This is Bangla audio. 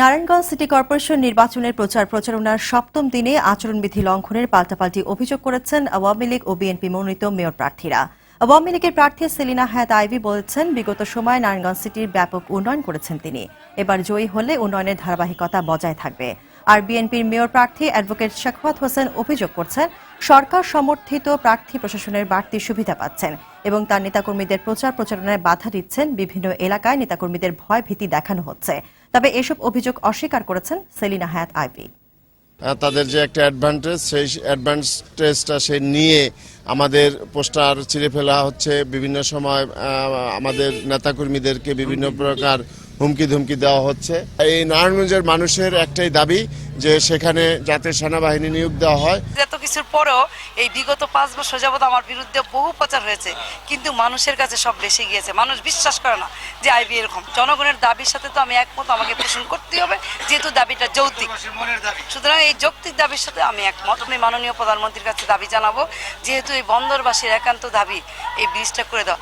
নারায়ণগঞ্জ সিটি কর্পোরেশন নির্বাচনের প্রচার প্রচারণার সপ্তম দিনে আচরণবিধি লঙ্ঘনের পাল্টাপাল্টি অভিযোগ করেছেন আওয়ামী লীগ ও বিএনপি মনোনীত মেয়র প্রার্থীরা। আওয়ামী লীগের প্রার্থী সেলিনা হায়াত আইভি বলেছেন, বিগত সময়ে নারায়ণগঞ্জ সিটির ব্যাপক উন্নয়ন করেছেন তিনি। এবার জয়ী হলে উন্নয়নের ধারাবাহিকতা বজায় থাকবে। আর বিএনপির মেয়র প্রার্থী অ্যাডভোকেট শাকওয়াত হোসেন অভিযোগ করছেন, সরকার সমর্থিত প্রার্থী প্রশাসনের বাড়তি সুবিধা পাচ্ছেন এবং তার নেতাকর্মীদের প্রচার প্রচারণায় বাধা দিচ্ছেন বিভিন্ন এলাকায় নেতাকর্মীদের ভয় ভীতি দেখানো হচ্ছে। তবে এসব অভিযোগ অস্বীকার করেছেন সেলিনা হায়াত আইপি তাদের যে একটা অ্যাডভান্টেজ সেই অ্যাডভান্টেজটা সে নিয়ে আমাদের পোস্টার ছিঁড়ে ফেলা হচ্ছে। বিভিন্ন সময় আমাদের নেতাকর্মীদেরকে বিভিন্ন প্রকার হুমকি ধুমকি দেওয়া হচ্ছে। এই নারায়ণগঞ্জের মানুষের একটাই দাবি যে সেখানে যাতে সেনাবাহিনী নিয়োগ দেওয়া হয়। এত কিছুর পরেও এই বিগত পাঁচ বছর যাবত আমার বিরুদ্ধে বহু প্রচার হয়েছে, কিন্তু মানুষের কাছে সব বেশি গিয়েছে। মানুষ বিশ্বাস করে না যে আইবি এরকম। জনগণের দাবির সাথে তো আমি একমত, আমাকে পোষণ করতেই হবে, যেহেতু দাবিটা যৌক্তিক। সুতরাং এই যৌক্তিক দাবির সাথে আমি একমত। আমি মাননীয় প্রধানমন্ত্রীর কাছে দাবি জানাব, যেহেতু এই বন্দরবাসীর একান্ত দাবি এই ব্রিজটা করে দাও